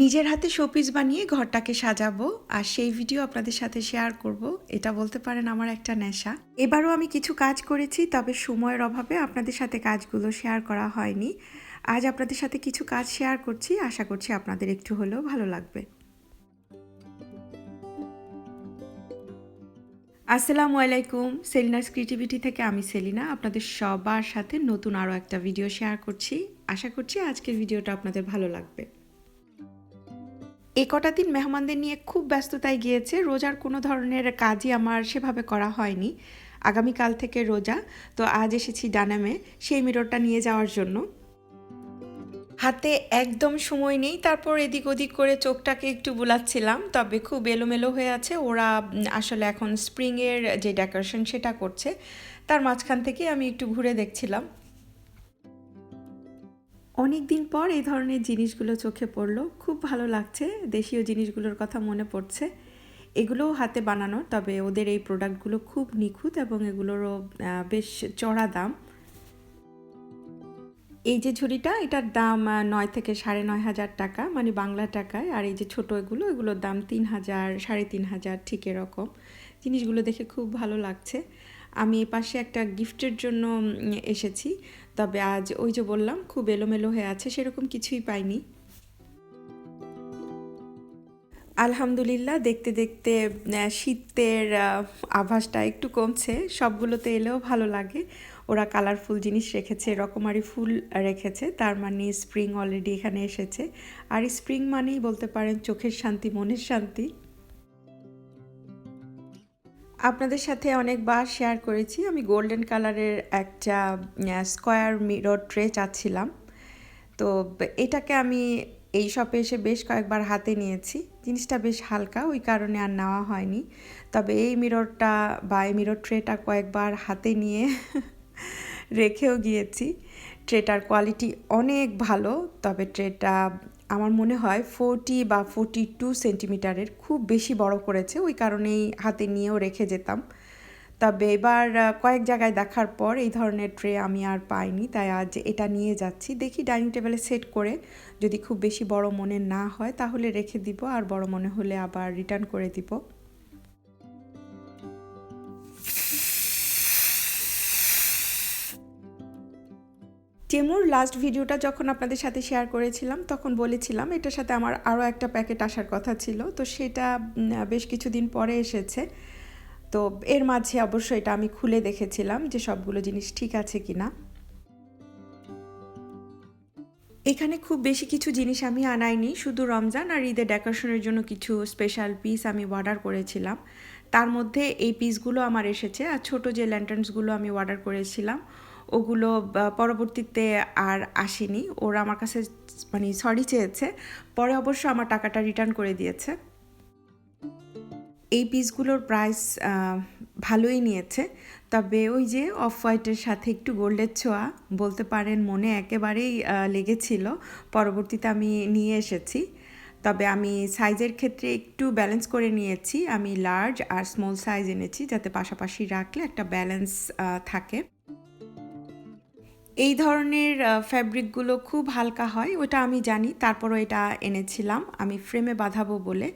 নিজের হাতে শোপিস বানিয়ে ঘরটাকে সাজাবো আর সেই ভিডিও আপনাদের সাথে শেয়ার করব। এটা বলতে পারেন আমার একটা নেশা। এবারও আমি কিছু কাজ করেছি, তবে সময়ের অভাবে আপনাদের সাথে কাজগুলো শেয়ার করা হয়নি। আজ আপনাদের সাথে কিছু কাজ শেয়ার করছি, আশা করছি আপনাদের একটু হলেও ভালো লাগবে। আসসালামু আলাইকুম সেলিনার ক্রিয়েটিভিটি থেকে আমি সেলিনা। আপনাদের সবার সাথে নতুন আরও একটা ভিডিও শেয়ার করছি। আশা করছি আজকের ভিডিওটা আপনাদের ভালো লাগবে। এই কটা দিন মেহমানদের নিয়ে খুব ব্যস্ততায় গিয়েছে। রোজার কোনো ধরনের কাজই আমার সেভাবে করা হয়নি। আগামীকাল থেকে রোজা। তো আজ এসেছি ডানামে, সেই মিররটা নিয়ে যাওয়ার জন্য। হাতে একদম সময় নেই। তারপর এদিক ওদিক করে চোখটাকে একটু বুলাচ্ছিলাম, তবে খুব এলোমেলো হয়ে আছে। ওরা আসলে এখন স্প্রিংয়ের যে ডেকোরেশন সেটা করছে, তার মাঝখান থেকে আমি একটু ঘুরে দেখছিলাম। অনেক দিন পর এই ধরনের জিনিসগুলো চোখে পড়ল। খুব ভালো লাগছে। দেশীয় জিনিসগুলোর কথা মনে পড়ছে। এগুলোও হাতে বানানো, তবে ওদের এই প্রোডাক্টগুলো খুব নিখুঁত এবং এগুলোরও বেশ চড়া দাম। এই যে ঝুড়িটা, এটার দাম নয় থেকে সাড়ে নয় হাজার টাকা মানে বাংলা টাকায়। আর এই যে ছোটো এগুলো, এগুলোর দাম তিন হাজার, সাড়ে তিন হাজার, ঠিক এরকম। জিনিসগুলো দেখে খুব ভালো লাগছে। আমি এ পাশে একটা গিফটের জন্য এসেছি। তবে আজ ওই যে বললাম, খুব এলোমেলো হয়ে আছে, সেরকম কিছুই পাইনি। আলহামদুলিল্লাহ, দেখতে দেখতে শীতের আভাসটা একটু কমছে। সবগুলোতে এলেও ভালো লাগে। ওরা কালারফুল জিনিস রেখেছে, রকমারি ফুল রেখেছে। তার মানে স্প্রিং অলরেডি এখানে এসেছে। আর স্প্রিং মানেই বলতে পারেন চোখের শান্তি, মনের শান্তি। আপনাদের সাথে অনেকবার শেয়ার করেছি। আমি গোল্ডেন কালারের একটা স্কোয়ার মিরর ট্রে চাচ্ছিলাম। তো এটাকে আমি এই শপে এসে বেশ কয়েকবার হাতে নিয়েছি। জিনিসটা বেশ হালকা, ওই কারণে আর নেওয়া হয়নি। তবে এই মিররটা বা এই মিরর ট্রেটা কয়েকবার হাতে নিয়ে রেখেও গিয়েছি। ট্রেটার কোয়ালিটি অনেক ভালো, তবে ট্রেটা আমার মনে হয় ফোরটি বা ফোরটি টু সেন্টিমিটারের খুব বেশি বড় করেছে, ওই কারণেই হাতে নিয়েও রেখে যেতাম। তবে এবার কয়েক জায়গায় দেখার পর এই ধরনের ট্রে আমি আর পাইনি, তাই আজ এটা নিয়ে যাচ্ছি। দেখি ডাইনিং টেবিলে সেট করে যদি খুব বেশি বড় মনে না হয়, তাহলে রেখে দিব, আর বড় মনে হলে আবার রিটার্ন করে দিব। টেমুর লাস্ট ভিডিওটা যখন আপনাদের সাথে শেয়ার করেছিলাম, তখন বলেছিলাম, এটার সাথে আমার আরও একটা প্যাকেট আসার কথা ছিল। তো সেটা বেশ কিছুদিন পরে এসেছে। তো এর মাঝে অবশ্য এটা আমি খুলে দেখেছিলাম যে সবগুলো জিনিস ঠিক আছে কি না এখানে খুব বেশি কিছু জিনিস আমি আনাইনি, শুধু রমজান আর ঈদের ডেকোরেশনের জন্য কিছু স্পেশাল পিস আমি অর্ডার করেছিলাম। তার মধ্যে এই পিসগুলো আমার এসেছে আর ছোট যে ল্যান্টার্নসগুলো আমি অর্ডার করেছিলাম ওগুলো পরবর্তীতে আর আসেনি। ওরা আমার কাছে মানে সরি চেয়েছে। পরে অবশ্য আমার টাকাটা রিটার্ন করে দিয়েছে। এই পিসগুলোর প্রাইস ভালোই নিয়েছে। তবে ওই যে অফ হোয়াইটের সাথে একটু গোল্ডের ছোঁয়া বলতে পারেন, মনে একেবারেই লেগেছিল। পরবর্তীতে আমি নিয়ে এসেছি। তবে আমি সাইজের ক্ষেত্রে একটু ব্যালেন্স করে নিয়েছি। আমি লার্জ আর স্মল সাইজ এনেছি, যাতে পাশাপাশি রাখলে একটা ব্যালেন্স থাকে। এই ধরনের ফ্যাব্রিকগুলো খুব হালকা হয়, ওটা আমি জানি, তারপরও এটা এনেছিলাম, আমি ফ্রেমে বাঁধাবো বলে।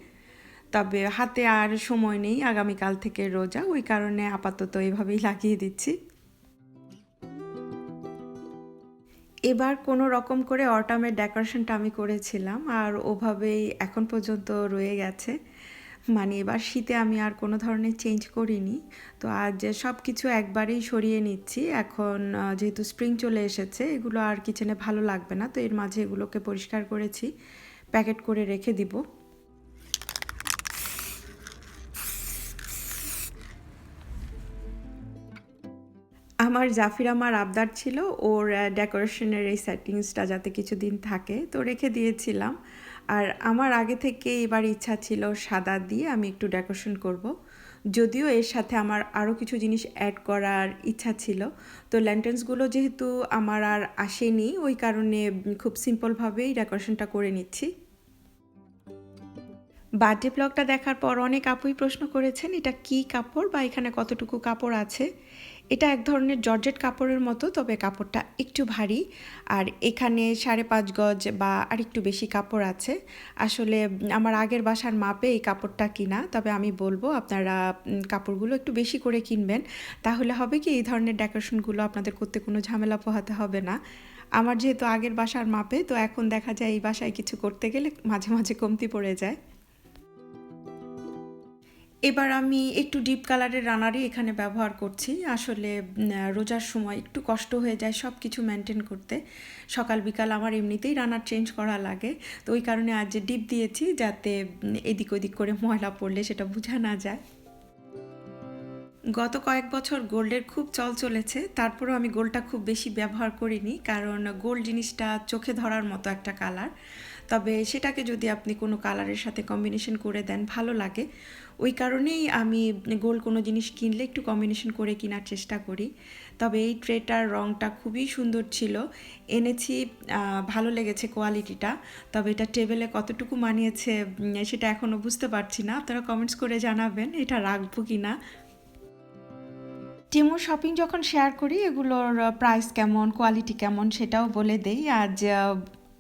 তবে হাতে আর সময় নেই, আগামীকাল থেকে রোজা, ওই কারণে আপাতত এভাবেই লাগিয়ে দিচ্ছি। এবার কোনো রকম করে অটামের ডেকোরেশনটা আমি করেছিলাম, আর ওভাবেই এখন পর্যন্ত রয়ে গেছে। মানে এবার শীতে আমি আর কোনো ধরনের চেঞ্জ করিনি। তো আজ সব কিছু একবারেই সরিয়ে নিচ্ছি। এখন যেহেতু স্প্রিং চলে এসেছে, এগুলো আর কিচেনে ভালো লাগবে না। তো এর মাঝে এগুলোকে পরিষ্কার করেছি প্যাকেট করে রেখে দিব। আমার জাফির আমার আবদার ছিল ওর ডেকোরেশনের এই সেটিংসটা যাতে কিছুদিন থাকে। তো রেখে দিয়েছিলাম। আর আমার আগে থেকে এবার ইচ্ছা ছিল সাদা দিয়ে আমি একটু ডেকোরেশন করব। যদিও এর সাথে আমার আরও কিছু জিনিস অ্যাড করার ইচ্ছা ছিল। তো ল্যান্টেন্সগুলো যেহেতু আমার আর আসেনি, ওই কারণে খুব সিম্পলভাবেই ডেকোরেশনটা করে নিচ্ছি। বার্থডে ব্লগটা দেখার পর অনেক আপুই প্রশ্ন করেছেন, এটা কি কাপড় বা এখানে কতটুকু কাপড় আছে? এটা এক ধরনের জর্জেট কাপড়ের মতো, তবে কাপড়টা একটু ভারী। আর এখানে সাড়ে পাঁচ গজ বা আর একটু বেশি কাপড় আছে। আসলে, আমার আগের বাসার মাপে এই কাপড়টা কিনা, তবে আমি বলব আপনারা কাপড়গুলো একটু বেশি করে কিনবেন। তাহলে হবে কি, এই ধরনের ডেকোরেশনগুলো আপনাদের করতে কোনো ঝামেলা পোহাতে হবে না। আমার যেহেতু আগের বাসার মাপে, তো এখন দেখা যায় এই বাসায় কিছু করতে গেলে মাঝে মাঝে কমতি পড়ে যায়। এবার আমি একটু ডিপ কালারের রানারই এখানে ব্যবহার করছি। আসলে রোজার সময় একটু কষ্ট হয়ে যায় সব কিছু মেনটেন করতে। সকাল, বিকাল আমার এমনিতেই রানার চেঞ্জ করা লাগে। তো ওই কারণে আজ ডিপ দিয়েছি, যাতে এদিক ওদিক করে ময়লা পড়লে সেটা বোঝা না যায়। গত কয়েক বছর গোল্ডের খুব চল চলেছে। তারপরেও আমি গোল্ডটা খুব বেশি ব্যবহার করিনি, কারণ গোল্ড জিনিসটা চোখে ধরার মতো একটা কালার তবে সেটাকে যদি আপনি কোনো কালারের সাথে কম্বিনেশন করে দেন, ভালো লাগে। ওই কারণেই আমি গোল কোনো জিনিস কিনলে একটু কম্বিনেশন করে কেনার চেষ্টা করি। তবে এই ট্রেটার রঙটা খুবই সুন্দর ছিল। এনেছি ভালো লেগেছে কোয়ালিটিটা তবে এটা টেবিলে কতটুকু মানিয়েছে সেটা এখনও বুঝতে পারছি না। আপনারা কমেন্টস করে জানাবেন, এটা রাখব কি না। টিমু শপিং যখন শেয়ার করি, এগুলোর প্রাইস কেমন কোয়ালিটি কেমন, সেটাও বলে দেই। আজ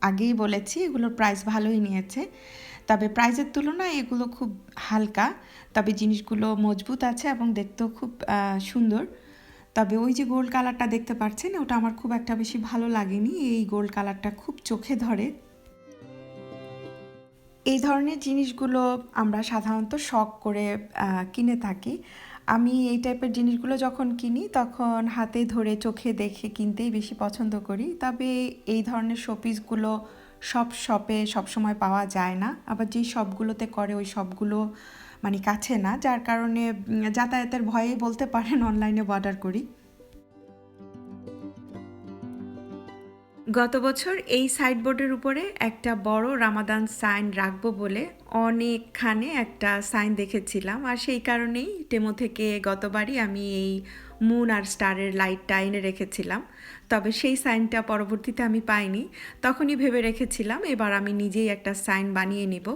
আগেই বলেছি, এগুলোর প্রাইস ভালোই নিয়েছে। তবে প্রাইজের তুলনায় এগুলো খুব হালকা, তবে জিনিসগুলো মজবুত আছে এবং দেখতেও খুব সুন্দর। তবে ওই যে গোল্ড কালারটা দেখতে পাচ্ছেন, ওটা আমার খুব একটা বেশি ভালো লাগেনি। এই গোল্ড কালারটা খুব চোখে ধরে। এই ধরনের জিনিসগুলো আমরা সাধারণত শখ করে কিনে থাকি। আমি এই টাইপের জিনিসগুলো যখন কিনি, তখন হাতে ধরে চোখে দেখে কিনতেই বেশি পছন্দ করি। তবে এই ধরনের শোপিসগুলো সব শপে সবসময় পাওয়া যায় না। আবার যেই শপগুলোতে করে, ওই সবগুলো মানে কাছে না। যার কারণে যাতায়াতের ভয়ে বলতে পারেন অনলাইনে অর্ডার করি। গত বছর এই সাইডবোর্ডের উপরে একটা বড় রামাদান সাইন রাখব বলে অনেকখানে একটা সাইন দেখেছিলাম। আর সেই কারণেই টেমো থেকে গতবারই আমি এই মুন আর স্টারের লাইটটা এনে রেখেছিলাম। তবে সেই সাইনটা পরবর্তীতে আমি পাইনি। তখনই ভেবে রেখেছিলাম, এবার আমি নিজেই একটা সাইন বানিয়ে নিব।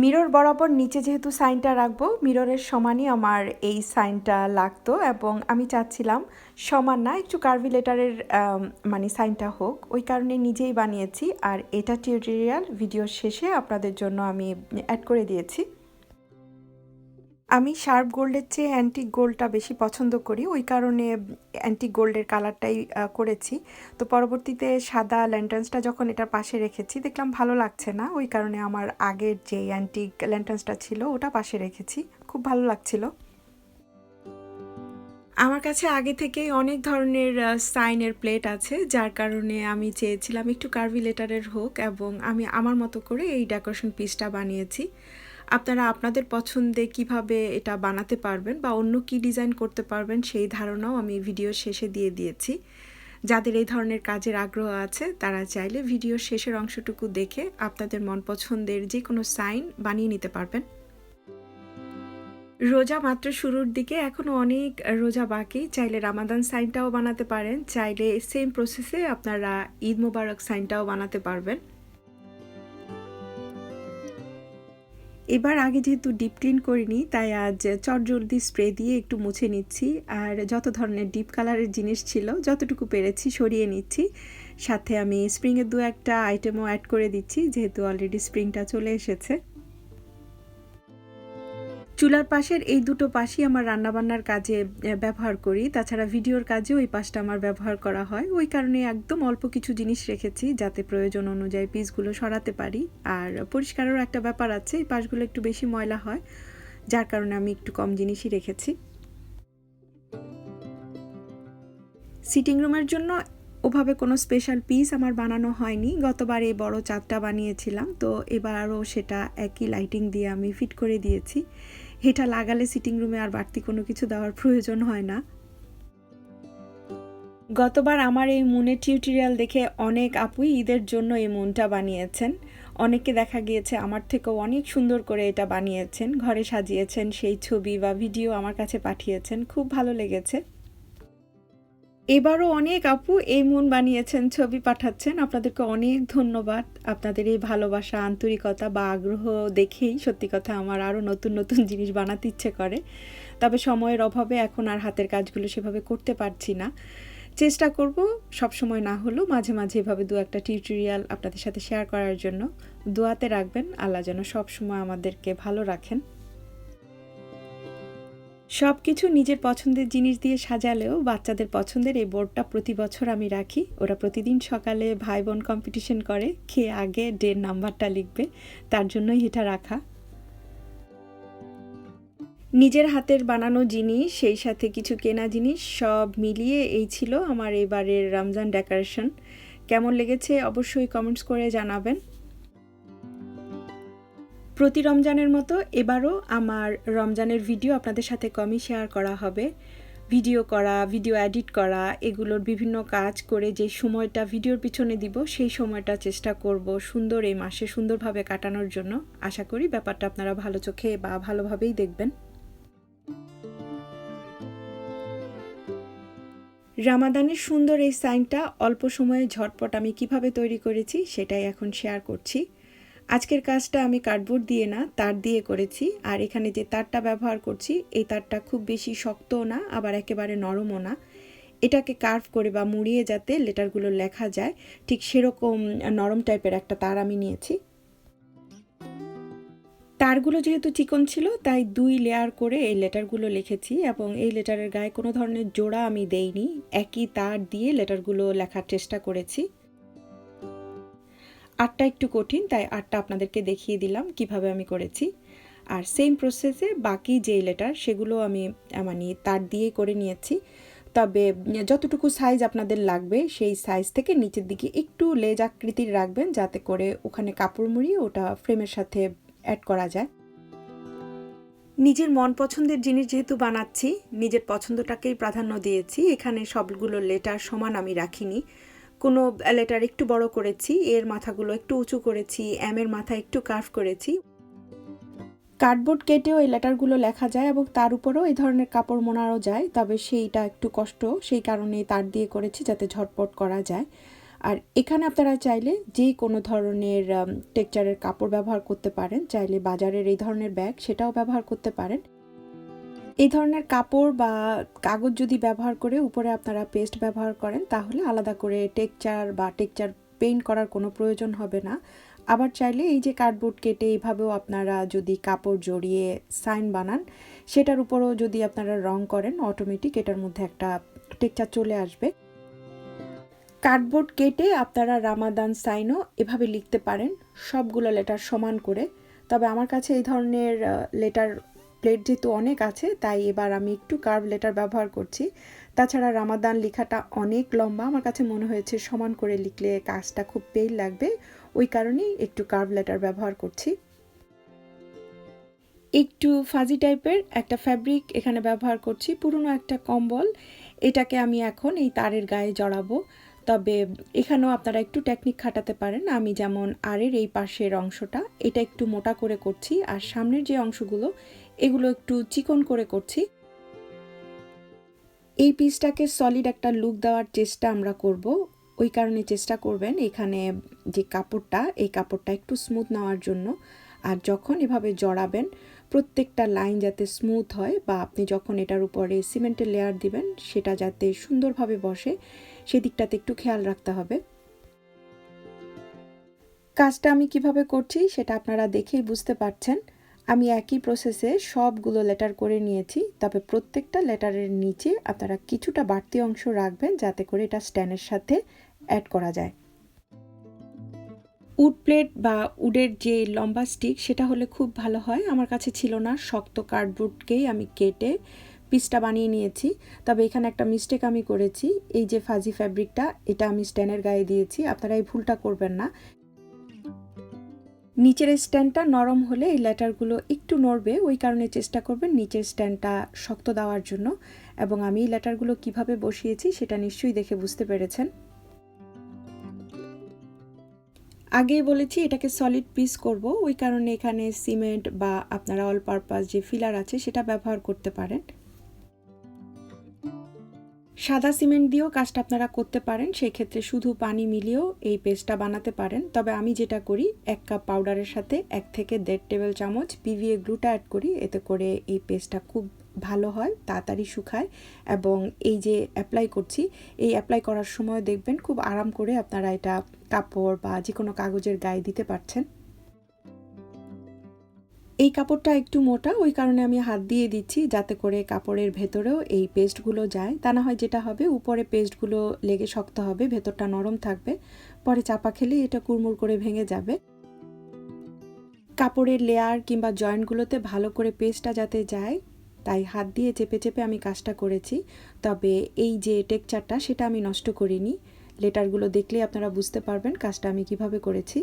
মিরর বরাবর নিচে যেহেতু সাইনটা রাখব, মিররের সমানই আমার এই সাইনটা লাগতো এবং আমি চাচ্ছিলাম সমান না, একটু কার্ভি লেটারের মানে সাইনটা হোক। ওই কারণে নিজেই বানিয়েছি আর এটা টিউটোরিয়াল ভিডিও শেষে আপনাদের জন্য আমি অ্যাড করে দিয়েছি। আমি শার্প গোল্ডের চেয়ে অ্যান্টিক গোল্ডটা বেশি পছন্দ করি। ওই কারণে অ্যান্টিক গোল্ডের কালারটাই করেছি। তো পরবর্তীতে সাদা ল্যান্টার্নসটা যখন এটার পাশে রেখেছি, দেখলাম ভালো লাগছে না। ওই কারণে আমার আগের যে অ্যান্টিক ল্যান্টার্নসটা ছিল, ওটা পাশে রেখেছি। খুব ভালো লাগছিল। আমার কাছে আগে থেকেই অনেক ধরনের সাইনের প্লেট আছে, যার কারণে আমি চেয়েছিলাম একটু কার্ভি লেটারের হোক এবং আমি আমার মতো করে এই ডেকোরেশন পিসটা বানিয়েছি। আপনারা আপনাদের পছন্দে কীভাবে এটা বানাতে পারবেন বা অন্য কি ডিজাইন করতে পারবেন সেই ধারণাও আমি ভিডিও শেষে দিয়ে দিয়েছি। যাদের এই ধরনের কাজের আগ্রহ আছে, তারা চাইলে ভিডিওর শেষের অংশটুকু দেখে আপনাদের মন পছন্দের যে কোনো সাইন বানিয়ে নিতে পারবেন। রোজা মাত্র শুরুর দিকে এখনও অনেক রোজা বাকি। চাইলে রামাদান সাইনটাও বানাতে পারেন, চাইলে সেম প্রসেসে আপনারা ঈদ মোবারক সাইনটাও বানাতে পারবেন। এবার আগে যেহেতু ডিপ ক্লিন করিনি, তাই আজ চটজলদি স্প্রে দিয়ে একটু মুছে নিচ্ছি। আর যত ধরনের ডিপ কালারের জিনিস ছিল, যতটুকু পেরেছি সরিয়ে নিচ্ছি। সাথে আমি স্প্রিংয়ের দু একটা আইটেমও অ্যাড করে দিচ্ছি, যেহেতু অলরেডি স্প্রিংটা চলে এসেছে। চুলার পাশের এই দুটো পাশই আমার রান্নাবান্নার কাজে ব্যবহার করি। তাছাড়া ভিডিওর কাজে ওই পাশটা আমার ব্যবহার করা হয়। ওই কারণে একদম অল্প কিছু জিনিস রেখেছি, যাতে প্রয়োজন অনুযায়ী পিসগুলো সরাতে পারি। আর পরিষ্কারেরও একটা ব্যাপার আছে, এই পাশগুলো একটু বেশি ময়লা হয়, যার কারণে আমি একটু কম জিনিসই রেখেছি। সিটিং রুমের জন্য ওভাবে কোনো স্পেশাল পিস আমার বানানো হয়নি। গতবার এই বড় চাঁদটা বানিয়েছিলাম, তো এবার আরও সেটা একই লাইটিং দিয়ে আমি ফিট করে দিয়েছি। এটা লাগালে সিটিং রুমে আর বাড়তি কোনো কিছু দেওয়ার প্রয়োজন হয় না। গতবার আমার এই মুনের টিউটোরিয়াল দেখে অনেক আপুই ঈদের জন্য এই মুনটা বানিয়েছেন। অনেককে দেখা গিয়েছে, আমার থেকেও অনেক সুন্দর করে এটা বানিয়েছেন, ঘরে সাজিয়েছেন, সেই ছবি বা ভিডিও আমার কাছে পাঠিয়েছেন, খুব ভালো লেগেছে। এবারও অনেক আপু এই মন বানিয়েছেন, ছবি পাঠাচ্ছেন। আপনাদেরকে অনেক ধন্যবাদ। আপনাদের এই ভালোবাসা, আন্তরিকতা বা আগ্রহ দেখেই সত্যি কথা আমার আরও নতুন নতুন জিনিস বানাতে ইচ্ছে করে। তবে সময়ের অভাবে এখন আর হাতের কাজগুলো সেভাবে করতে পারছি না। চেষ্টা করব সব সময় না হলেও মাঝে মাঝে এভাবে দু একটা টিউটোরিয়াল আপনাদের সাথে শেয়ার করার জন্য। দোয়াতে রাখবেন, আল্লাহ যেন সব সময় আমাদেরকে ভালো রাখেন। সব কিছু নিজের পছন্দের জিনিস দিয়ে সাজালেও বাচ্চাদের পছন্দের এই বোর্ডটা প্রতি বছর আমি রাখি। ওরা প্রতিদিন সকালে ভাই বোন কম্পিটিশন করে, খেয়ে আগে ডের নাম্বারটা লিখবে, তার জন্যই এটা রাখা। নিজের হাতের বানানো জিনিস, সেই সাথে কিছু কেনা জিনিস, সব মিলিয়ে এই ছিল আমার এবারের রমজান ডেকোরেশন কেমন লেগেছে অবশ্যই কমেন্টস করে জানাবেন। প্রতি রমজানের মতো এবারও আমার রমজানের ভিডিও আপনাদের সাথে কমই শেয়ার করা হবে। ভিডিও করা ভিডিও এডিট করা, এগুলোর বিভিন্ন কাজ করে যে সময়টা ভিডিওর পিছনে দিব, সেই সময়টা চেষ্টা করব সুন্দর এই মাসে সুন্দরভাবে কাটানোর জন্য। আশা করি ব্যাপারটা আপনারা ভালো চোখে বা ভালোভাবেই দেখবেন। রামাদানের সুন্দর এই সাইনটা অল্প সময়ে ঝটপট আমি কীভাবে তৈরি করেছি সেটাই এখন শেয়ার করছি। আজকের কাজটা আমি কার্ডবোর্ড দিয়ে না, তার দিয়ে করেছি। আর এখানে যে তারটা ব্যবহার করছি, এই তারটা খুব বেশি শক্তও না, আবার একেবারে নরমও না। এটাকে কার্ভ করে বা মুড়িয়ে যাতে লেটারগুলো লেখা যায়, ঠিক সেরকম নরম টাইপের একটা তার আমি নিয়েছি। তারগুলো যেহেতু চিকন ছিল, তাই দুই লেয়ার করে এই লেটারগুলো লিখেছি এবং এই লেটারের গায়ে কোনো ধরনের জোড়া আমি দেইনি। একই তার দিয়ে লেটারগুলো লেখার চেষ্টা করেছি। আটটা একটু কঠিন, তাই আটটা আপনাদেরকে দেখিয়ে দিলাম কীভাবে আমি করেছি। আর সেম প্রসেসে বাকি যে লেটার সেগুলো আমি মানে তার দিয়ে করে নিয়েছি। তবে যতটুকু সাইজ আপনাদের লাগবে, সেই সাইজ থেকে নিচের দিকে একটু লেজ আকৃতির রাখবেন, যাতে করে ওখানে কাপড় মুড়িয়ে ওটা ফ্রেমের সাথে অ্যাড করা যায়। নিজের মন পছন্দের জিনিস যেহেতু বানাচ্ছি, নিজের পছন্দটাকেই প্রাধান্য দিয়েছি, এখানে সবগুলো লেটার সমান আমি রাখিনি। কোনো লেটার একটু বড় করেছি, এর মাথাগুলো একটু উঁচু করেছি এম এর মাথা একটু কার্ভ করেছি। কার্ডবোর্ড কেটেও এই লেটারগুলো লেখা যায় এবং তার উপরেও এই ধরনের কাপড় মোনারও যায়, তবে সেইটা একটু কষ্ট, সেই কারণে তার দিয়ে করেছি যাতে ঝটপট করা যায়। আর এখানে আপনারা চাইলে যে কোনো ধরনের টেক্সচারের কাপড় ব্যবহার করতে পারেন, চাইলে বাজারের এই ধরনের ব্যাগ সেটাও ব্যবহার করতে পারেন। এই ধরনের কাপড় বা কাগজ যদি ব্যবহার করে উপরে আপনারা পেস্ট ব্যবহার করেন, তাহলে আলাদা করে টেকচার বা টেকচার পেইন্ট করার কোনো প্রয়োজন হবে না। আবার চাইলে এই যে কার্ডবোর্ড কেটে এইভাবেও আপনারা যদি কাপড় জড়িয়ে সাইন বানান, সেটার উপরও যদি আপনারা রং করেন, অটোমেটিক এটার মধ্যে একটা টেকচার চলে আসবে। কার্ডবোর্ড কেটে আপনারা রামাদান সাইনও এভাবে লিখতে পারেন, সবগুলো লেটার সমান করে। তবে আমার কাছে এই ধরনের লেটার প্লেট যেহেতু অনেক আছে, তাই এবার আমি একটু কার্ভ লেটার ব্যবহার করছি। তাছাড়া রামাদান লেখাটা অনেক লম্বা, আমার কাছে মনে হয়েছে সমান করে লিখলে কাজটা খুব পেইল লাগবে, ওই কারণেই একটু কার্ভ লেটার ব্যবহার করছি। একটু ফাজি টাইপের একটা ফ্যাব্রিক এখানে ব্যবহার করছি, পুরনো একটা কম্বল। এটাকে আমি এখন এই তারের গায়ে জড়াবো। তবে এখানেও আপনারা একটু টেকনিক খাটাতে পারেন। আমি যেমন আরের এই পাশের অংশটা, এটা একটু মোটা করে করছি, আর সামনের যে অংশগুলো এগুলো একটু চিকন করে করছি। এই পিসটাকে সলিড একটা লুক দেওয়ার চেষ্টা আমরা করব। ওই কারণে চেষ্টা করবেন এখানে যে কাপড়টা, এই কাপড়টা একটু স্মুথ নেওয়ার জন্য। আর যখন এভাবে জড়াবেন, প্রত্যেকটা লাইন যাতে স্মুথ হয় বা আপনি যখন এটার উপরে সিমেন্টের লেয়ার দিবেন, সেটা যাতে সুন্দরভাবে বসে, সেদিকটাতে একটু খেয়াল রাখতে হবে। কাজটা আমি কীভাবে করছি, সেটা আপনারা দেখেই বুঝতে পারছেন। আমি একই প্রসেসে সবগুলো লেটার করে নিয়েছি, তবে প্রত্যেকটা লেটারের নিচে আপনারা কিছুটা বাড়তি অংশ রাখবেন যাতে করে এটা স্ট্যান্ডের সাথে অ্যাড করা যায়। উড প্লেট বা উডের যে লম্বা স্টিক সেটা হলে খুব ভালো হয়। আমার কাছে ছিল না, শক্ত কার্ডবোর্ডকেই আমি কেটে পিসটা বানিয়ে নিয়েছি। তবে এখানে একটা মিস্টেক আমি করেছি। এই যে ফাজি ফ্যাব্রিকটা এটা আমি স্ট্যান্ডের গায়ে দিয়েছি। আপনারা এই ভুলটা করবেন না। নিচের স্ট্যান্ডটা নরম হলে এই লেটারগুলো একটু নড়বে, ওই কারণে চেষ্টা করবেন নিচের স্ট্যান্ডটা শক্ত দেওয়ার জন্য। এবং আমি এই লেটারগুলো কীভাবে বসিয়েছি সেটা নিশ্চয়ই দেখে বুঝতে পেরেছেন। আগেই বলেছি এটাকে সলিড পিস করব, ওই কারণে এখানে সিমেন্ট বা আপনারা অল পারপাস যে ফিলার আছে সেটা ব্যবহার করতে পারেন। সাদা সিমেন্ট দিয়েও কাজটা আপনারা করতে পারেন সেই ক্ষেত্রে শুধু পানি মিলিয়েও এই পেস্টটা বানাতে পারেন। তবে আমি যেটা করি, এক কাপ পাউডারের সাথে এক থেকে দেড় টেবিল চামচ পিভিএ গ্লুটা অ্যাড করি, এতে করে এই পেস্টটা খুব ভালো হয়, তাড়াতাড়ি শুকায় এবং এই যে অ্যাপ্লাই করছি, এই অ্যাপ্লাই করার সময় দেখবেন খুব আরাম করে আপনারা এটা কাপড় বা যে কোনো কাগজের গায়ে দিতে পারছেন। এই কাপড়টা একটু মোটা, ওই কারণে আমি হাত দিয়ে দিচ্ছি যাতে করে কাপড়ের ভেতরেও এই পেস্টগুলো যায়। তা না হয় যেটা হবে, উপরে পেস্টগুলো লেগে শক্ত হবে, ভেতরটা নরম থাকবে, পরে চাপা খেলে এটা কুড়মুড় করে ভেঙে যাবে। কাপড়ের লেয়ার কিংবা জয়েন্টগুলোতে ভালো করে পেস্টটা যাতে যায়, তাই হাত দিয়ে চেপে চেপে আমি কাজটা করেছি। তবে এই যে টেকচারটা সেটা আমি নষ্ট করিনি। লেটারগুলো দেখলে আপনারা বুঝতে পারবেন কাজটা আমি কীভাবে করেছি।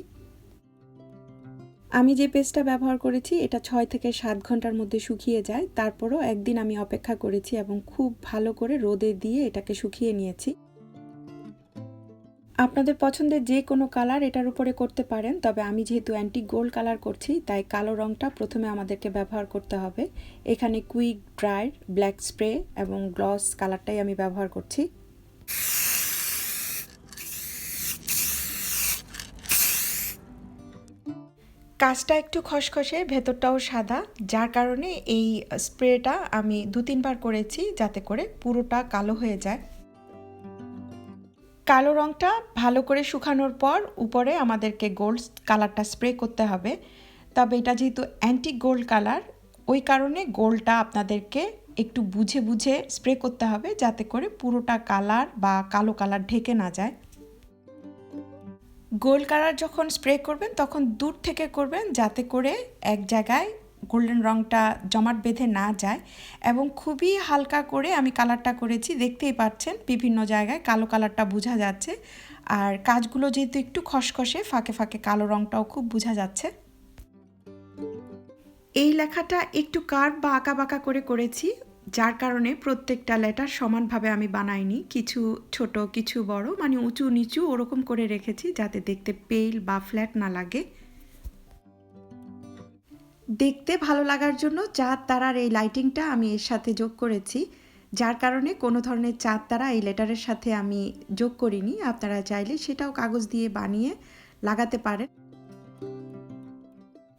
আমি যে পেস্টটা ব্যবহার করেছি, এটা ছয় থেকে সাত ঘণ্টার মধ্যে শুকিয়ে যায়। তারপরও একদিন আমি অপেক্ষা করেছি এবং খুব ভালো করে রোদে দিয়ে এটাকে শুকিয়ে নিয়েছি। আপনাদের পছন্দের যে কোনো কালার এটার উপরে করতে পারেন, তবে আমি যেহেতু অ্যান্টি গোল্ড কালার করছি, তাই কালো রঙটা প্রথমে আমাদেরকে ব্যবহার করতে হবে। এখানে কুইক ড্রায়ার ব্ল্যাক স্প্রে এবং গ্লস কালারটাই আমি ব্যবহার করছি। কাজটা একটু খসখসে, ভেতরটাও সাদা। যার কারণে এই স্প্রেটা আমি দু তিনবার করেছি যাতে করে পুরোটা কালো হয়ে যায়। কালো রঙটা ভালো করে শুকানোর পর উপরে আমাদেরকে গোল্ড কালারটা স্প্রে করতে হবে। তবে এটা যেহেতু অ্যান্টিক গোল্ড কালার ওই কারণে গোল্ডটা আপনাদেরকে একটু বুঝে বুঝে স্প্রে করতে হবে যাতে করে পুরোটা কালার বা কালো কালার ঢেকে না যায়। গোল্ড কালার যখন স্প্রে করবেন, তখন দূর থেকে করবেন যাতে করে এক জায়গায় গোল্ডেন রঙটা জমাট বেঁধে না যায় এবং খুবই হালকা করে আমি কালারটা করেছি। দেখতেই পাচ্ছেন বিভিন্ন জায়গায় কালো কালারটা বোঝা যাচ্ছে। আর কাজগুলো যেহেতু একটু খসখসে, ফাঁকে ফাঁকে কালো রঙটাও খুব বোঝা যাচ্ছে। এই লেখাটা একটু কার্ভ বা আঁকা বাঁকা করে করেছি। যার কারণে প্রত্যেকটা লেটার সমানভাবে আমি বানাইনি। কিছু ছোট, কিছু বড় মানে উঁচু, নিচু ওরকম করে রেখেছি যাতে দেখতে পেইল বা ফ্ল্যাট না লাগে। দেখতে ভালো লাগার জন্য চাঁদ তারার এই লাইটিংটা আমি এর সাথে যোগ করেছি, যার কারণে কোনো ধরনের চাঁদ তারা এই লেটারের সাথে আমি যোগ করিনি। আপনারা চাইলে সেটাও কাগজ দিয়ে বানিয়ে লাগাতে পারেন।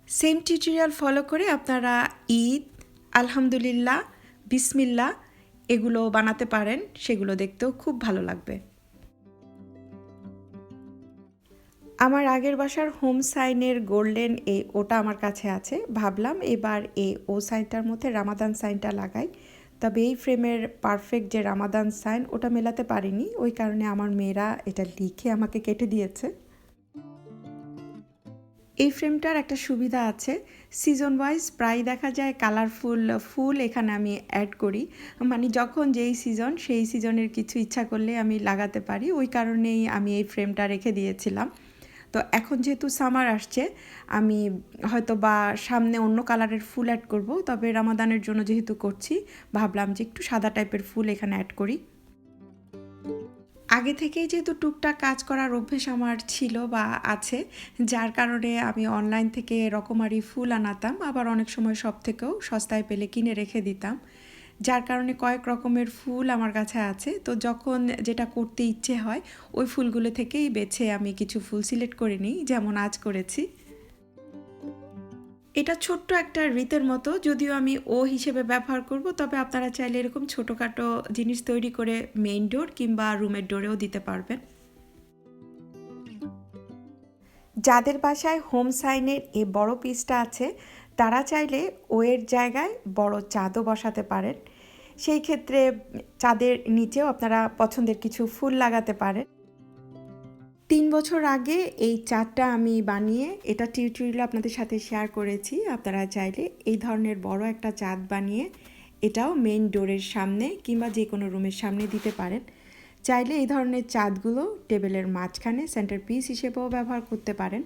সেম টিউটোরিয়াল ফলো করে আপনারা ঈদ, আলহামদুলিল্লাহ বিসমিল্লা এগুলো বানাতে পারেন, সেগুলো দেখতেও খুব ভালো লাগবে। আমার আগের বাসার হোম সাইনের গোল্ডেন এই ওটা আমার কাছে আছে। ভাবলাম এবার এই ও সাইনটার মধ্যে রামাদান সাইনটা লাগাই। তবে এই ফ্রেমের পারফেক্ট যে রামাদান সাইন, ওটা মেলাতে পারিনি। ওই কারণে আমার মেয়েরা এটা লিখে আমাকে কেটে দিয়েছে। এই ফ্রেমটার একটা সুবিধা আছে। সিজন ওয়াইজ প্রায় দেখা যায় কালারফুল ফুল এখানে আমি অ্যাড করি। মানে যখন যেই সিজন সেই সিজনের কিছু ইচ্ছা করলে আমি লাগাতে পারি। ওই কারণেই আমি এই ফ্রেমটা রেখে দিয়েছিলাম। তো এখন যেহেতু সামার আসছে, আমি হয়তো বা সামনে অন্য কালারের ফুল অ্যাড করব। তবে রামাদানের জন্য যেহেতু করছি, ভাবলাম যে একটু সাদা টাইপের ফুল এখানে অ্যাড করি। আগে থেকেই যেহেতু টুকটাক কাজ করার অভ্যেস আমার ছিল বা আছে, যার কারণে আমি অনলাইন থেকে রকমারি ফুল আনাতাম, আবার অনেক সময় সব থেকেও সস্তায় পেলে কিনে রেখে দিতাম। যার কারণে কয়েক রকমের ফুল আমার কাছে আছে, তো যখন যেটা করতে ইচ্ছে হয়, ওই ফুলগুলো থেকেই বেছে আমি কিছু ফুল সিলেক্ট করে নিই, যেমন আজ করেছি। এটা ছোট্ট একটা রীতের মতো, যদিও আমি ও হিসেবে ব্যবহার করব, তবে আপনারা চাইলে এরকম ছোটোখাটো জিনিস তৈরি করে মেইন ডোর কিংবা রুমের ডোরেও দিতে পারবেন। যাদের বাসায় হোম সাইনের এই বড় পিসটা আছে, তারা চাইলে ওয়ের জায়গায় বড় চাঁদও বসাতে পারেন। সেই ক্ষেত্রে চাঁদের নিচেও আপনারা পছন্দের কিছু ফুল লাগাতে পারেন। বছর আগে এই চারটা আমি বানিয়ে এটা টিউটোরিয়াল আপনাদের সাথে শেয়ার করেছি। আপনারা চাইলে এই ধরনের বড় একটা চাঁদ বানিয়ে এটাও মেইন ডোরের সামনে কিংবা যে কোনো রুমের সামনে দিতে পারেন। চাইলে এই ধরনের চাঁদগুলো টেবিলের মাঝখানে সেন্টার পিস হিসেবেও ব্যবহার করতে পারেন।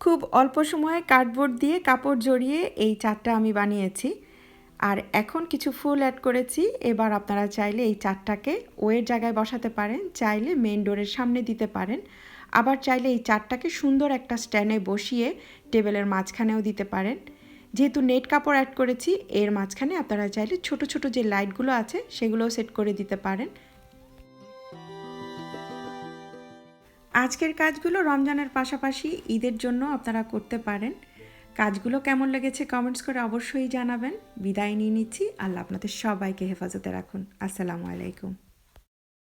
খুব অল্প সময়ে কার্ডবোর্ড দিয়ে কাপড় জড়িয়ে এই চারটা আমি বানিয়েছি। আর এখন কিছু ফুল অ্যাড করেছি। এবার আপনারা চাইলে এই চারটাকে ওয়ের জায়গায় বসাতে পারেন, চাইলে মেন ডোরের সামনে দিতে পারেন। আবার চাইলে এই চারটাকে সুন্দর একটা স্ট্যান্ডে বসিয়ে টেবিলের মাঝখানেও দিতে পারেন। যেহেতু নেট কাপড় অ্যাড করেছি, এর মাঝখানে আপনারা চাইলে ছোট ছোট যে লাইটগুলো আছে, সেগুলোও সেট করে দিতে পারেন। আজকের কাজগুলো রমজানের পাশাপাশি ঈদের জন্য আপনারা করতে পারেন। কাজগুলো কেমন লেগেছে কমেন্টস করে অবশ্যই জানাবেন। বিদায় নিয়ে নিচ্ছি। আল্লাহ আপনাদের সবাইকে হেফাজতে রাখুন। আসসালামু আলাইকুম।